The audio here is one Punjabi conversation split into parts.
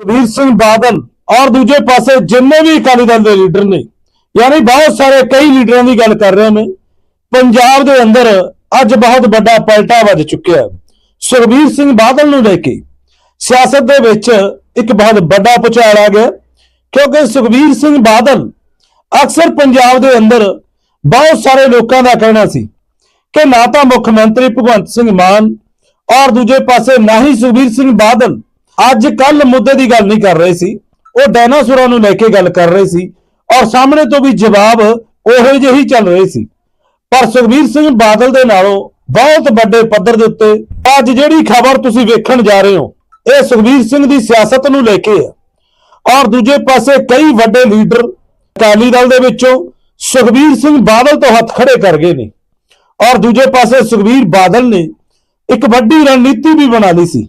ਸੁਖਬੀਰ ਸਿੰਘ ਬਾਦਲ ਔਰ ਦੂਜੇ ਪਾਸੇ ਜਿੰਨੇ ਵੀ ਅਕਾਲੀ ਦਲ ਦੇ ਲੀਡਰ ਨੇ, ਯਾਨੀ ਬਹੁਤ ਸਾਰੇ ਕਈ ਲੀਡਰਾਂ ਦੀ ਗੱਲ ਕਰ ਰਹੇ ਨੇ ਪੰਜਾਬ ਦੇ ਅੰਦਰ ਅੱਜ ਬਹੁਤ ਵੱਡਾ ਪਲਟਾ ਵੱਜ ਚੁੱਕਿਆ ਸੁਖਬੀਰ ਸਿੰਘ ਬਾਦਲ ਨੂੰ ਲੈ ਕੇ ਸਿਆਸਤ ਦੇ ਵਿੱਚ ਇੱਕ ਬਹੁਤ ਵੱਡਾ ਪੁਚਾਲ ਆ ਗਿਆ, ਕਿਉਂਕਿ ਸੁਖਬੀਰ ਸਿੰਘ ਬਾਦਲ ਅਕਸਰ ਪੰਜਾਬ ਦੇ ਅੰਦਰ ਬਹੁਤ ਸਾਰੇ ਲੋਕਾਂ ਦਾ ਕਹਿਣਾ ਸੀ ਕਿ ਨਾ ਤਾਂ ਮੁੱਖ ਮੰਤਰੀ ਭਗਵੰਤ ਸਿੰਘ ਮਾਨ ਔਰ ਦੂਜੇ ਪਾਸੇ ਨਾ ਹੀ ਸੁਖਬੀਰ ਸਿੰਘ ਬਾਦਲ ਅੱਜ ਕੱਲ ਮੁੱਦੇ ਦੀ ਗੱਲ ਨਹੀਂ ਕਰ ਰਹੇ ਸੀ। ਉਹ ਡਾਇਨਾਸੌਰਾਂ ਨੂੰ ਲੈ ਕੇ ਗੱਲ ਕਰ ਰਹੇ ਸੀ ਔਰ ਸਾਹਮਣੇ ਤੋਂ ਵੀ ਜਵਾਬ ਉਹੋ ਜਿਹੇ ਹੀ ਚੱਲ ਰਹੇ ਸੀ। ਪਰ ਸੁਖਬੀਰ ਸਿੰਘ ਬਾਦਲ ਦੇ ਨਾਲੋਂ ਬਹੁਤ ਵੱਡੇ ਪੱਧਰ ਦੇ ਉੱਤੇ ਅੱਜ ਜਿਹੜੀ ਖਬਰ ਤੁਸੀਂ ਵੇਖਣ ਜਾ ਰਹੇ ਹੋ, ਇਹ ਸੁਖਬੀਰ ਸਿੰਘ ਦੀ ਸਿਆਸਤ ਨੂੰ ਲੈ ਕੇ ਹੈ। ਔਰ ਦੂਜੇ ਪਾਸੇ ਕਈ ਵੱਡੇ ਲੀਡਰ ਅਕਾਲੀ ਦਲ ਦੇ ਵਿੱਚੋਂ ਸੁਖਬੀਰ ਸਿੰਘ ਬਾਦਲ ਤੋਂ ਹੱਥ ਖੜੇ ਕਰ ਗਏ ਨੇ। ਔਰ ਦੂਜੇ ਪਾਸੇ ਸੁਖਬੀਰ ਬਾਦਲ ਨੇ ਇੱਕ ਵੱਡੀ ਰਣਨੀਤੀ ਵੀ ਬਣਾ ਲਈ ਸੀ।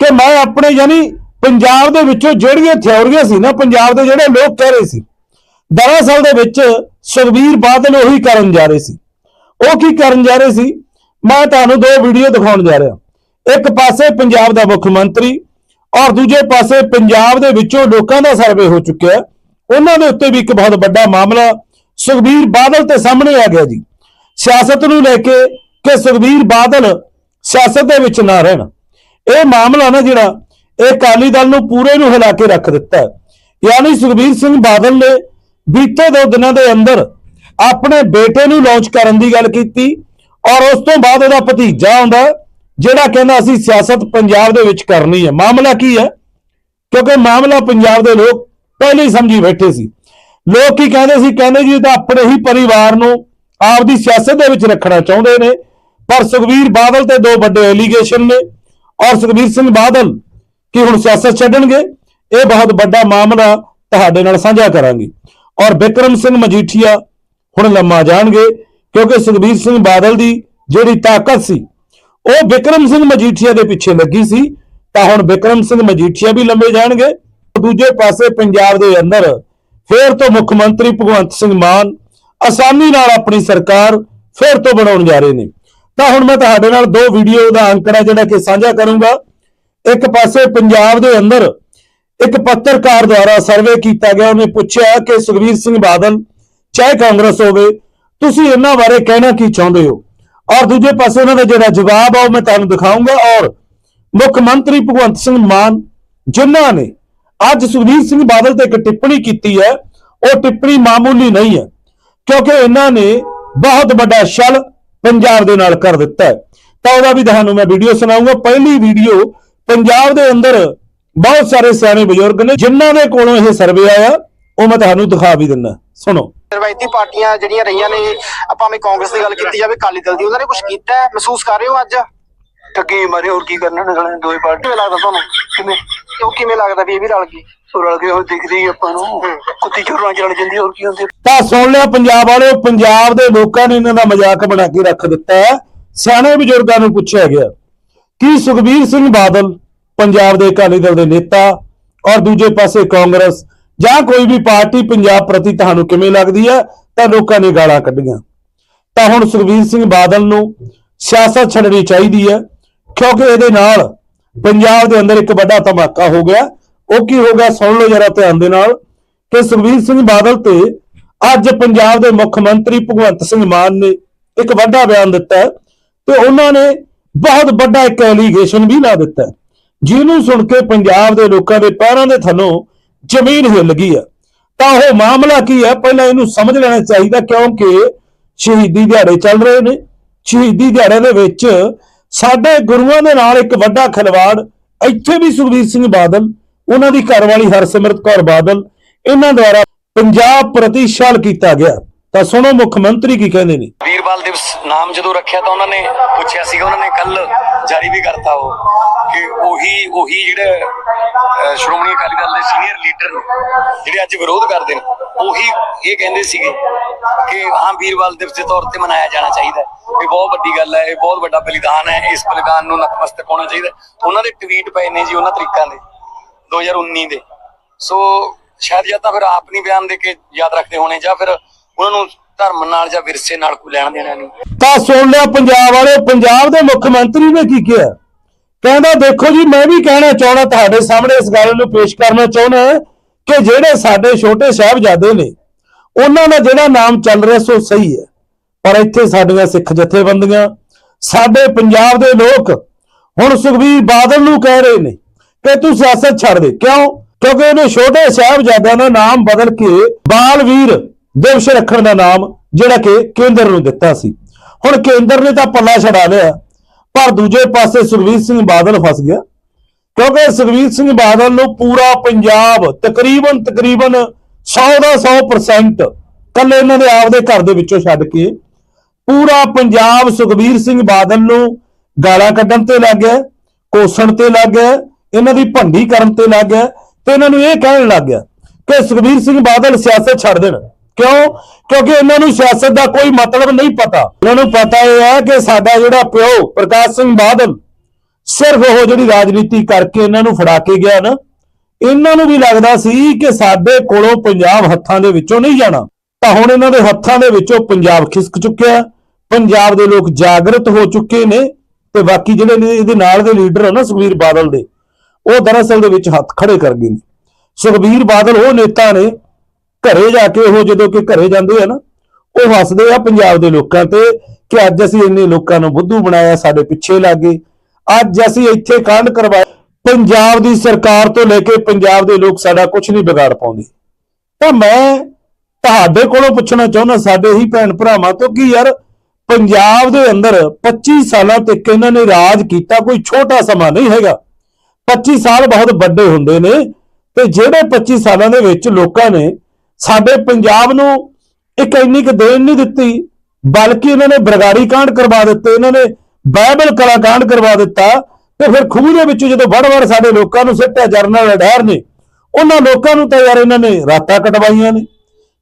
ਕਿ ਮੈਂ ਆਪਣੇ ਯਾਨੀ ਪੰਜਾਬ ਦੇ ਵਿੱਚੋਂ ਜਿਹੜੀਆਂ ਥਿਉਰੀਆਂ ਸੀ ਨਾ, ਪੰਜਾਬ ਦੇ ਜਿਹੜੇ ਲੋਕ ਕਹਿ ਰਹੇ ਸੀ, ਦਰਅਸਲ ਦੇ ਵਿੱਚ ਸੁਖਬੀਰ ਬਾਦਲ ਉਹੀ ਕਰਨ ਜਾ ਰਹੇ ਸੀ। ਉਹ ਕੀ ਕਰਨ ਜਾ ਰਹੇ ਸੀ? ਮੈਂ ਤੁਹਾਨੂੰ ਦੋ ਵੀਡੀਓ ਦਿਖਾਉਣ ਜਾ ਰਿਹਾ। ਇੱਕ ਪਾਸੇ ਪੰਜਾਬ ਦਾ ਮੁੱਖ ਮੰਤਰੀ ਔਰ ਦੂਜੇ ਪਾਸੇ ਪੰਜਾਬ ਦੇ ਵਿੱਚੋਂ ਲੋਕਾਂ ਦਾ ਸਰਵੇ ਹੋ ਚੁੱਕਿਆ। ਉਹਨਾਂ ਦੇ ਉੱਤੇ ਵੀ ਇੱਕ ਬਹੁਤ ਵੱਡਾ ਮਾਮਲਾ ਸੁਖਬੀਰ ਬਾਦਲ ਤੇ ਸਾਹਮਣੇ ਆ ਗਿਆ ਜੀ। ਸਿਆਸਤ ਨੂੰ ਲੈ ਕੇ ਕਿ ਸੁਖਬੀਰ ਬਾਦਲ ਸਿਆਸਤ ਦੇ ਵਿੱਚ ਨਾ ਰਹਿਣ। ਇਹ ਮਾਮਲਾ ਨਾ ਜਿਹੜਾ ਇਹ ਅਕਾਲੀ ਦਲ ਨੂੰ ਪੂਰੇ ਨੂੰ ਹਿਲਾ ਕੇ ਰੱਖ ਦਿੱਤਾ ਯਾਨੀ ਸੁਖਬੀਰ ਸਿੰਘ ਬਾਦਲ ਨੇ ਬੀਤੇ ਦੋ ਦਿਨਾਂ ਦੇ ਅੰਦਰ ਆਪਣੇ ਬੇਟੇ ਨੂੰ ਲਾਂਚ ਕਰਨ ਦੀ ਗੱਲ ਕੀਤੀ ਔਰ ਉਸ ਤੋਂ ਬਾਅਦ ਉਹਦਾ ਭਤੀਜਾ ਆਉਂਦਾ ਜਿਹੜਾ ਕਹਿੰਦਾ ਅਸੀਂ ਸਿਆਸਤ ਪੰਜਾਬ ਦੇ ਵਿੱਚ ਕਰਨੀ ਹੈ। ਮਾਮਲਾ ਕੀ ਹੈ? ਕਿਉਂਕਿ ਮਾਮਲਾ ਪੰਜਾਬ ਦੇ ਲੋਕ ਪਹਿਲੇ ਸਮਝੀ ਬੈਠੇ ਸੀ। ਲੋਕ ਕੀ ਕਹਿੰਦੇ ਸੀ? ਕਹਿੰਦੇ ਜੀ ਤਾਂ ਆਪਣੇ ਹੀ ਪਰਿਵਾਰ ਨੂੰ ਆਪਦੀ ਸਿਆਸਤ ਦੇ ਵਿੱਚ ਰੱਖਣਾ ਚਾਹੁੰਦੇ ਨੇ। ਪਰ ਸੁਖਬੀਰ ਬਾਦਲ ਤੇ ਦੋ ਵੱਡੇ ਐਲੀਗੇਸ਼ਨ ਨੇ। ਔਰ ਸੁਖਬੀਰ ਸਿੰਘ ਬਾਦਲ ਕੀ ਹੁਣ ਸਿਆਸਤ ਛੱਡਣਗੇ? ਇਹ ਬਹੁਤ ਵੱਡਾ ਮਾਮਲਾ ਤੁਹਾਡੇ ਨਾਲ ਸਾਂਝਾ ਕਰਾਂਗੇ। ਔਰ ਬਿਕਰਮ ਸਿੰਘ ਮਜੀਠੀਆ ਹੁਣ ਲੰਮਾ ਜਾਣਗੇ, ਕਿਉਂਕਿ ਸੁਖਬੀਰ ਸਿੰਘ ਬਾਦਲ ਦੀ ਜਿਹੜੀ ਤਾਕਤ ਸੀ, ਉਹ ਬਿਕਰਮ ਸਿੰਘ ਮਜੀਠੀਆ ਦੇ ਪਿੱਛੇ ਲੱਗੀ ਸੀ, ਤਾਂ ਹੁਣ ਬਿਕਰਮ ਸਿੰਘ ਮਜੀਠੀਆ ਵੀ ਲੰਮੇ ਜਾਣਗੇ। ਦੂਜੇ ਪਾਸੇ ਪੰਜਾਬ ਦੇ ਅੰਦਰ ਫੇਰ ਤੋਂ ਮੁੱਖ ਮੰਤਰੀ ਭਗਵੰਤ ਸਿੰਘ ਮਾਨ ਆਸਾਨੀ ਨਾਲ ਆਪਣੀ ਸਰਕਾਰ ਫੇਰ ਤੋਂ ਬਣਾਉਣ ਜਾ ਰਹੇ ਨੇ। ਤਾਂ ਹੁਣ ਮੈਂ ਤੁਹਾਡੇ ਨਾਲ ਦੋ ਵੀਡੀਓ ਦਾ ਅੰਕੜਾ ਜਿਹੜਾ ਕਿ ਸਾਂਝਾ ਕਰੂੰਗਾ। ਇੱਕ ਪਾਸੇ ਪੰਜਾਬ ਦੇ ਅੰਦਰ ਇੱਕ ਪੱਤਰਕਾਰ ਦੁਆਰਾ ਸਰਵੇ ਕੀਤਾ ਗਿਆ, ਉਹਨੇ ਪੁੱਛਿਆ ਕਿ ਸੁਖਬੀਰ ਸਿੰਘ ਬਾਦਲ, ਚਾਹੇ ਕਾਂਗਰਸ ਹੋਵੇ, ਤੁਸੀਂ ਇਹਨਾਂ ਬਾਰੇ ਕਹਿਣਾ ਕੀ ਚਾਹੁੰਦੇ ਹੋ? ਔਰ ਦੂਜੇ ਪਾਸੇ ਉਹਨਾਂ ਦਾ ਜਿਹੜਾ ਜਵਾਬ ਆ, ਉਹ ਮੈਂ ਤੁਹਾਨੂੰ ਦਿਖਾਊਂਗਾ। ਔਰ ਮੁੱਖ ਮੰਤਰੀ ਭਗਵੰਤ ਸਿੰਘ ਮਾਨ, ਜਿਨ੍ਹਾਂ ਨੇ ਅੱਜ ਸੁਖਬੀਰ ਸਿੰਘ ਬਾਦਲ ਤੇ ਇੱਕ ਟਿੱਪਣੀ ਕੀਤੀ ਹੈ, ਉਹ ਟਿੱਪਣੀ ਮਾਮੂਲੀ ਨਹੀਂ ਹੈ, ਕਿਉਂਕਿ ਇਹਨਾਂ ਨੇ ਬਹੁਤ ਵੱਡਾ ਛਲ ਪੰਜਾਬ ਦੇ ਨਾਲ ਕਰ ਦਿੱਤਾ ਹੈ। ਤਾਂ ਉਹਦਾ ਵੀ ਤੁਹਾਨੂੰ ਮੈਂ ਵੀਡੀਓ ਸੁਣਾਉਂਗਾ ਪਹਿਲੀ ਵੀਡੀਓ ਪੰਜਾਬ ਦੇ ਅੰਦਰ ਬਹੁਤ ਸਾਰੇ ਸਿਆਣੇ ਬਜ਼ੁਰਗ ਨੇ ਜਿਨ੍ਹਾਂ ਦੇ ਕੋਲੋਂ ਇਹ ਸਰਵੇ ਆਇਆ ਉਹ ਮੈਂ ਤੁਹਾਨੂੰ ਦਿਖਾ ਵੀ ਦਿੰਦਾ। ਸੁਣੋ। ਰਵਾਇਤੀ ਪਾਰਟੀਆਂ ਜਿਹੜੀਆਂ ਰਹੀਆਂ ਨੇ ਆਪਾਂ ਵੀ ਕਾਂਗਰਸ ਦੀ ਗੱਲ ਕੀਤੀ ਜਾਵੇ ਅਕਾਲੀ ਦਲ ਦੀ ਉਹਨਾਂ ਨੇ ਕੁਝ ਕੀਤਾ ਮਹਿਸੂਸ ਕਰ ਰਹੇ ਹੋ ਅੱਜ? ਠੱਗੀ ਮਾਰੇ ਹੋਰ ਕੀ ਕਰਨਾ ਨੇ ਸਾਲੇ ਦੋਏ ਪਾਰਟੀ ਲੱਗਦਾ ਤੁਹਾਨੂੰ? ਕਿਵੇਂ? ਉਹ ਕਿਵੇਂ ਲੱਗਦਾ ਵੀ ਇਹ ਵੀ ਰਲ ਗਈ? ਉਹ ਰਲ ਕੇ ਉਹ ਦਿਖਦੀ ਆਪਾਂ ਨੂੰ। ਕੁੱਤੀ ਚੋਰਾਂ ਚੜ ਜਾਂਦੀ ਹੋਰ ਕੀ ਹੁੰਦੀ? ਤਾਂ ਸੁਣ ਲਿਆ ਪੰਜਾਬ ਵਾਲਿਓ ਪੰਜਾਬ ਦੇ ਲੋਕਾਂ ਨੇ ਇਹਨਾਂ ਦਾ ਮਜ਼ਾਕ ਬਣਾ ਕੇ ਰੱਖ ਦਿੱਤਾ ਹੈ। ਸਿਆਣੇ ਬਜ਼ੁਰਗਾਂ ਨੂੰ ਪੁੱਛਿਆ ਗਿਆ ਕੀ ਸੁਖਬੀਰ ਸਿੰਘ ਬਾਦਲ ਪੰਜਾਬ ਦੇ ਅਕਾਲੀ ਦਲ ਦੇ ਨੇਤਾ ਔਰ ਦੂਜੇ ਪਾਸੇ ਕਾਂਗਰਸ ਜਾਂ ਕੋਈ ਵੀ ਪਾਰਟੀ ਪੰਜਾਬ ਪ੍ਰਤੀ ਤੁਹਾਨੂੰ ਕਿਵੇਂ ਲੱਗਦੀ ਹੈ ਤਾਂ ਲੋਕਾਂ ਨੇ ਗਾਲਾਂ ਕੱਢੀਆਂ। ਤਾਂ ਹੁਣ ਸੁਖਬੀਰ ਸਿੰਘ ਬਾਦਲ ਨੂੰ ਸਿਆਸਤ ਛੱਡਣੀ ਚਾਹੀਦੀ ਹੈ ਕਿਉਂਕਿ ਇਹਦੇ ਨਾਲ ਪੰਜਾਬ ਦੇ ਅੰਦਰ ਇੱਕ ਵੱਡਾ ਧਮਾਕਾ ਹੋ ਗਿਆ। ਉਹ ਕੀ ਹੋ ਗਿਆ? ਸੁਣ ਲਓ ਜਰਾ ਧਿਆਨ ਦੇ ਨਾਲ ਕਿ ਸੁਖਬੀਰ ਸਿੰਘ ਬਾਦਲ ਤੇ ਅੱਜ ਪੰਜਾਬ ਦੇ ਮੁੱਖ ਮੰਤਰੀ ਭਗਵੰਤ ਸਿੰਘ ਮਾਨ ਨੇ ਇੱਕ ਵੱਡਾ ਬਿਆਨ ਦਿੱਤਾ ਤੇ ਉਹਨਾਂ ਨੇ ਬਹੁਤ ਵੱਡਾ ਇੱਕ ਐਲੀਗੇਸ਼ਨ ਵੀ ਲਾ ਦਿੱਤਾ ਜਿਹਨੂੰ ਸੁਣ ਕੇ ਪੰਜਾਬ ਦੇ ਲੋਕਾਂ ਦੇ ਪੈਰਾਂ ਦੇ ਥੱਲੋਂ ਜ਼ਮੀਨ ਹਿੱਲ ਗਈ ਹੈ। ਤਾਂ ਉਹ ਮਾਮਲਾ ਕੀ ਹੈ? ਪਹਿਲਾਂ ਇਹਨੂੰ ਸਮਝ ਲੈਣਾ ਚਾਹੀਦਾ ਕਿਉਂਕਿ ਸ਼ਹੀਦੀ ਦਿਹਾੜੇ ਚੱਲ ਰਹੇ ਨੇ। ਸ਼ਹੀਦੀ ਦਿਹਾੜੇ ਦੇ ਵਿੱਚ ਸਾਡੇ ਗੁਰੂਆਂ ਦੇ ਨਾਲ ਇੱਕ ਵੱਡਾ ਖਿਲਵਾੜ, ਇੱਥੇ ਵੀ ਸੁਖਬੀਰ ਸਿੰਘ ਬਾਦਲ, ਉਹਨਾਂ ਦੀ ਘਰਵਾਲੀ ਹਰਸਿਮਰਤ ਕੌਰ ਬਾਦਲ, ਇਹਨਾਂ ਦੁਆਰਾ ਪੰਜਾਬ ਪ੍ਰਤੀ ਕੀਤਾ ਗਿਆ। ਤਾਂ ਸੁਣੋ ਮੁੱਖ ਮੰਤਰੀ ਕੀ ਕਹਿੰਦੇ ਨੇ। ਵੀਰਵਾਲ ਦਿਵਸ ਨਾਮ ਜਦੋਂ ਰੱਖਿਆ ਤਾਂ ਉਹਨਾਂ ਨੇ ਪੁੱਛਿਆ ਸੀਗਾ, ਉਹਨਾਂ ਨੇ ਕੱਲ ਜਾਰੀ ਵੀ ਕਰਤਾ ਉਹ, ਕਿ ਉਹੀ ਉਹੀ ਜਿਹੜੇ ਸ਼੍ਰੋਮਣੀ ਅਕਾਲੀ ਦਲ ਦੇ ਸੀਨੀਅਰ ਲੀਡਰ ਨੇ, ਜਿਹੜੇ ਅੱਜ ਵਿਰੋਧ ਕਰਦੇ ਨੇ ਉਹੀ ਇਹ ਕਹਿੰਦੇ ਸੀਗੇ ਕਿ ਹਾਂ, ਵੀਰਵਾਲ ਦਿਵਸ ਦੇ ਤੌਰ ਤੇ ਮਨਾਇਆ ਜਾਣਾ ਚਾਹੀਦਾ ਇਹ ਬਹੁਤ ਵੱਡੀ ਗੱਲ ਹੈ, ਇਹ ਬਹੁਤ ਵੱਡਾ ਬਲੀਦਾਨ ਹੈ, ਇਸ ਬਲੀਦਾਨ ਨੂੰ ਨਤਮਸਤਕ ਹੋਣਾ ਚਾਹੀਦਾ ਉਹਨਾਂ ਦੇ ਟਵੀਟ ਪਏ ਨੇ ਜੀ, ਉਹਨਾਂ ਤਰੀਕਾਂ ਦੇ 2019 ਦੇ। ਸੋ ਸ਼ਾਇਦ ਜਾਂ ਤਾਂ ਫਿਰ ਆਪ ਨਹੀਂ ਬਿਆਨ ਦੇ ਕੇ ਯਾਦ ਰੱਖਦੇ ਹੋਣੇ, ਜਾਂ ਫਿਰ ਉਹਨਾਂ ਨੂੰ ਧਰਮ ਨਾਲ ਜਾਂ ਵਿਰਸੇ ਨਾਲ ਕੋਈ ਲੈਣ ਦੇਣਾ ਨਹੀਂ। ਤਾਂ ਸੁਣ ਲਿਆ ਪੰਜਾਬ ਵਾਲੇ, ਪੰਜਾਬ ਦੇ ਮੁੱਖ ਮੰਤਰੀ ਨੇ ਕੀ ਕਿਹਾ? ਕਹਿੰਦਾ, ਦੇਖੋ ਜੀ, ਮੈਂ ਵੀ ਕਹਿਣਾ ਚਾਹਣਾ ਤੁਹਾਡੇ ਸਾਹਮਣੇ ਇਸ ਗੱਲ ਨੂੰ ਪੇਸ਼ ਕਰਨਾ ਚਾਹੁੰਦਾ ਕਿ ਜਿਹੜੇ ਸਾਡੇ ਛੋਟੇ ਸਾਹਿਬਜ਼ਾਦੇ ਨੇ, ਉਹਨਾਂ ਦਾ ਜਿਹੜਾ ਨਾਮ ਚੱਲ ਰਿਹਾ ਸੋ ਸਹੀ ਹੈ। ਪਰ ਇੱਥੇ ਸਾਡੀਆਂ ਸਿੱਖ ਜਥੇਬੰਦੀਆਂ, ਸਾਡੇ ਪੰਜਾਬ ਦੇ ਲੋਕ ਹੁਣ ਸੁਖਬੀਰ ਬਾਦਲ ਨੂੰ ਕਹਿ ਰਹੇ ਨੇ ਕਿ ਤੂੰ ਸਿਆਸਤ ਛੱਡ ਦੇ। ਕਿਉਂ? ਕਿਉਂਕਿ ਉਹਨੇ ਛੋਟੇ ਸਾਹਿਬਜ਼ਾਦਿਆਂ ਦਾ ਨਾਮ ਬਦਲ ਕੇ ਬਾਲਵੀਰ ਦਿਵਸ ਰੱਖਣ ਦਾ ਨਾਮ ਜਿਹੜਾ ਕਿ ਕੇਂਦਰ ਨੂੰ ਦਿੱਤਾ ਸੀ। ਹੁਣ ਕੇਂਦਰ ਨੇ ਤਾਂ ਪੱਲਾ ਛਡਾ ਲਿਆ, ਪਰ ਦੂਜੇ ਪਾਸੇ ਸੁਖਬੀਰ ਸਿੰਘ ਬਾਦਲ ਫਸ ਗਿਆ। ਕਿਉਂਕਿ ਸੁਖਬੀਰ ਸਿੰਘ ਬਾਦਲ ਨੂੰ ਪੂਰਾ ਪੰਜਾਬ ਤਕਰੀਬਨ ਤਕਰੀਬਨ 100 ਦਾ 100% ਕੱਲੇ ਇਹਨਾਂ ਦੇ ਆਪਦੇ ਘਰ ਦੇ ਵਿੱਚੋਂ ਛੱਡ ਕੇ ਪੂਰਾ ਪੰਜਾਬ ਸੁਖਬੀਰ ਸਿੰਘ ਬਾਦਲ ਨੂੰ ਗਾਲਾਂ ਕੱਢਣ ਤੇ ਲੱਗ ਗਿਆ, ਕੋਸਣ ਤੇ ਲੱਗ ਗਿਆ, ਇਹਨਾਂ ਦੀ ਭੰਡੀ ਕਰਨ ਤੇ ਲੱਗ ਗਿਆ ਤੇ ਇਹਨਾਂ ਨੂੰ ਇਹ ਕਹਿਣ ਲੱਗ ਗਿਆ ਕਿ ਸੁਖਬੀਰ ਸਿੰਘ ਬਾਦਲ ਸਿਆਸਤ ਛੱਡ ਦੇਣ। ਕਿਉਂ? ਕਿਉਂਕਿ ਇਹਨਾਂ ਨੂੰ ਸਿਆਸਤ ਦਾ ਕੋਈ ਮਤਲਬ ਨਹੀਂ ਪਤਾ। ਇਹਨਾਂ ਨੂੰ ਪਤਾ ਇਹ ਹੈ ਕਿ ਸਾਡਾ ਜਿਹੜਾ ਪਿਓ ਪ੍ਰਕਾਸ਼ ਸਿੰਘ ਬਾਦਲ ਸਿਰਫ ਉਹ ਜਿਹੜੀ ਰਾਜਨੀਤੀ ਕਰਕੇ ਇਹਨਾਂ ਨੂੰ ਫੜਾ ਕੇ ਗਿਆ ਨਾ, ਇਹਨਾਂ ਨੂੰ ਵੀ ਲੱਗਦਾ ਸੀ ਕਿ ਸਾਡੇ ਕੋਲੋਂ ਪੰਜਾਬ ਹੱਥਾਂ ਦੇ ਵਿੱਚੋਂ ਨਹੀਂ ਜਾਣਾ। ਤਾਂ ਹੁਣ ਇਹਨਾਂ ਦੇ ਹੱਥਾਂ ਦੇ ਵਿੱਚੋਂ ਪੰਜਾਬ ਖਿਸਕ ਚੁੱਕਿਆ ਪੰਜਾਬ ਦੇ ਲੋਕ ਜਾਗਰਤ ਹੋ ਚੁੱਕੇ ਨੇ ਤੇ ਬਾਕੀ ਜਿਹੜੇ ਇਹਦੇ ਨਾਲ ਦੇ ਲੀਡਰ ਹਨ ਨਾ ਸੁਖਬੀਰ ਬਾਦਲ ਦੇ, ਉਹ ਦਰਅਸਲ ਦੇ ਵਿੱਚ ਹੱਥ ਖੜੇ ਕਰ ਗਏ ਨੇ। ਸੁਖਬੀਰ ਬਾਦਲ ਉਹ ਨੇਤਾ ਨੇ, ਘਰੇ ਜਾ ਕੇ ਉਹ ਜਦੋਂ ਕਿ ਘਰੇ ਜਾਂਦੇ ਆ ਨਾ, ਉਹ ਹੱਸਦੇ ਆ ਪੰਜਾਬ ਦੇ ਲੋਕਾਂ ਤੇ ਕਿ ਅੱਜ ਅਸੀਂ ਇੰਨੇ ਲੋਕਾਂ ਨੂੰ ਬੁੱਧੂ ਬਣਾਇਆ, ਸਾਡੇ ਪਿੱਛੇ ਲੱਗੇ ਅੱਜ ਅਸੀਂ ਇੱਥੇ ਕਾਂਡ ਕਰਵਾਇਆ ਪੰਜਾਬ ਦੀ ਸਰਕਾਰ ਤੋਂ ਲੈ ਕੇ ਪੰਜਾਬ ਦੇ ਲੋਕ ਸਾਡਾ ਕੁਝ ਨਹੀਂ ਵਿਗਾੜ ਪਾਉਂਦੇ। ਤਾਂ ਮੈਂ ਤੁਹਾਡੇ ਕੋਲੋਂ ਪੁੱਛਣਾ ਚਾਹੁੰਦਾ, ਸਾਡੇ ਹੀ ਭੈਣ ਭਰਾਵਾਂ ਤੋਂ ਕਿ ਯਾਰ ਪੰਜਾਬ ਦੇ ਅੰਦਰ 25 ਸਾਲਾਂ ਤੱਕ ਇਹਨਾਂ ਨੇ ਰਾਜ ਕੀਤਾ, ਕੋਈ ਛੋਟਾ ਸਮਾਂ ਨਹੀਂ ਹੈਗਾ। 25 ਸਾਲ ਬਹੁਤ ਵੱਡੇ ਹੁੰਦੇ ਨੇ ਤੇ ਜਿਹੜੇ 25 ਸਾਲਾਂ ਦੇ ਵਿੱਚ ਲੋਕਾਂ ਨੇ ਸਾਡੇ ਪੰਜਾਬ ਨੂੰ ਇੱਕ ਇੰਨੀ ਕੁ ਦੇਣ ਨਹੀਂ ਦਿੱਤੀ, ਬਲਕਿ ਇਹਨਾਂ ਨੇ ਬਰਗਾੜੀ ਕਾਂਡ ਕਰਵਾ ਦਿੱਤੇ, ਇਹਨਾਂ ਨੇ ਬਾਈਬਲ ਕਲਾਕਾਂਡ ਕਰਵਾ ਦਿੱਤਾ ਤੇ ਫਿਰ ਖੂਹ ਦੇ ਵਿੱਚੋਂ ਜਦੋਂ ਵੜ-ਵੜ ਸਾਡੇ ਲੋਕਾਂ ਨੂੰ ਸਿੱਟਿਆ, ਜਰਨਲ ਅਡਾਰ ਨੇ, ਉਹਨਾਂ ਲੋਕਾਂ ਨੂੰ ਤਾਂ ਯਾਰ ਇਹਨਾਂ ਨੇ ਰਾਤਾਂ ਕਟਵਾਈਆਂ ਨੇ।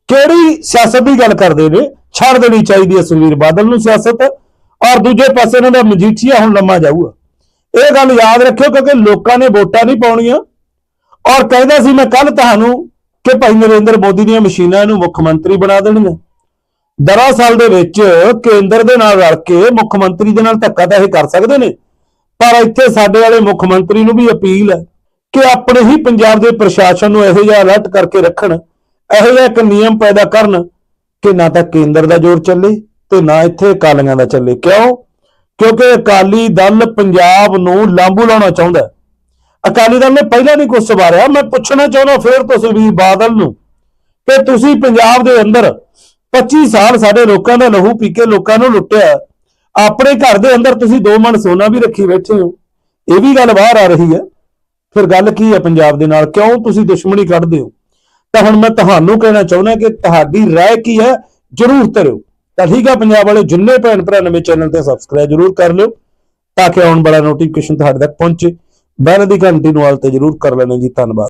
ਕਿਹੜੀ ਸਿਆਸਤ ਦੀ ਗੱਲ ਕਰਦੇ ਨੇ? ਛੱਡ ਦੇਣੀ ਚਾਹੀਦੀ ਹੈ ਸੁਖਬੀਰ ਬਾਦਲ ਨੂੰ ਸਿਆਸਤ, ਔਰ ਦੂਜੇ ਪਾਸੇ ਇਹਨਾਂ ਦਾ ਮਜੀਠੀਆ ਹੁਣ ਲੰਮਾ ਜਾਊਗਾ। ਇਹ ਗੱਲ ਯਾਦ ਰੱਖਿਓ ਕਿਉਂਕਿ ਲੋਕਾਂ ਨੇ ਵੋਟਾਂ ਨਹੀਂ ਪਾਉਣੀਆਂ। ਔਰ ਕਹਿੰਦਾ ਸੀ ਮੈਂ ਕੱਲ ਤੁਹਾਨੂੰ ਕਿ ਭਾਈ ਨਰਿੰਦਰ ਮੋਦੀ ਦੀਆਂ ਮਸ਼ੀਨਾਂ ਨੂੰ ਮੁੱਖ ਮੰਤਰੀ ਬਣਾ ਦੇਣਗੇ। ਦਰਅਸਲ ਦੇ ਵਿੱਚ ਕੇਂਦਰ ਦੇ ਨਾਲ ਰਲ ਕੇ ਮੁੱਖ ਮੰਤਰੀ ਦੇ ਨਾਲ ਧੱਕਾ ਤਾਂ ਇਹ ਕਰ ਸਕਦੇ ਨੇ, ਪਰ ਇੱਥੇ ਸਾਡੇ ਵਾਲੇ ਮੁੱਖ ਮੰਤਰੀ ਨੂੰ ਵੀ ਅਪੀਲ ਹੈ ਕਿ ਆਪਣੇ ਹੀ ਪੰਜਾਬ ਦੇ ਪ੍ਰਸ਼ਾਸਨ ਨੂੰ ਇਹੋ ਜਿਹਾ ਅਲਰਟ ਕਰਕੇ ਰੱਖਣ, ਇਹੋ ਜਿਹਾ ਇੱਕ ਨਿਯਮ ਪੈਦਾ ਕਰਨ ਕਿ ਨਾ ਤਾਂ ਕੇਂਦਰ ਦਾ ਜ਼ੋਰ ਚੱਲੇ ਤੇ ਨਾ ਇੱਥੇ ਅਕਾਲੀਆਂ ਦਾ ਚੱਲੇ। ਕਿਉਂ? ਕਿਉਂਕਿ ਅਕਾਲੀ ਦਲ ਪੰਜਾਬ ਨੂੰ ਲਾਂਬੂ ਲਾਉਣਾ ਚਾਹੁੰਦਾ ਅਕਾਲੀ ਦਲ ਨੇ ਪਹਿਲਾਂ ਨਹੀਂ ਕੁਝ ਸਵਾਰਿਆ, ਮੈਂ ਪੁੱਛਣਾ ਚਾਹੁੰਦਾ ਫਿਰ ਤੋਂ ਸੁਖਬੀਰ ਬਾਦਲ ਨੂੰ ਕਿ ਤੁਸੀਂ ਪੰਜਾਬ ਦੇ ਅੰਦਰ 25 ਸਾਲ ਸਾਡੇ ਲੋਕਾਂ ਦਾ ਲਹੂ ਪੀ ਕੇ ਲੋਕਾਂ ਨੂੰ ਲੁੱਟਿਆ। ਆਪਣੇ ਘਰ ਦੇ ਅੰਦਰ ਤੁਸੀਂ ਦੋ ਮਣ ਸੋਨਾ ਵੀ ਰੱਖੀ ਬੈਠੇ ਹੋ। ਇਹ ਵੀ ਗੱਲ ਬਾਹਰ ਆ ਰਹੀ ਹੈ। ਫਿਰ ਗੱਲ ਕੀ ਹੈ ਪੰਜਾਬ ਦੇ ਨਾਲ? ਕਿਉਂ ਤੁਸੀਂ ਦੁਸ਼ਮਣੀ ਕੱਢਦੇ ਹੋ? ਤਾਂ ਹੁਣ ਮੈਂ ਤੁਹਾਨੂੰ ਕਹਿਣਾ ਚਾਹੁੰਦਾ ਕਿ ਤੁਹਾਡੀ ਰਾਏ ਕੀ ਹੈ? ਜਰੂਰ ਧਰਿਓ। ਤਾਂ ਠੀਕ ਹੈ ਪੰਜਾਬ ਵਾਲੇ, ਜਿੰਨੇ ਭੈਣ ਭਰਾ ਨਵੇਂ ਚੈਨਲ ਤੇ ਸਬਸਕ੍ਰਾਈਬ ਜਰੂਰ ਕਰ ਲਿਓ, ਤਾਂ ਕਿ ਆਉਣ ਵਾਲਾ ਨੋਟੀਫਿਕੇਸ਼ਨ ਤੁਹਾਡੇ ਤੱਕ ਪਹੁੰਚੇ। ਬੈਲ ਦੀ ਘੰਟੀ ਨੂੰ ਆਲ ਤੇ ਜਰੂਰ ਕਰ ਲੈਣਾ ਜੀ। ਧੰਨਵਾਦ।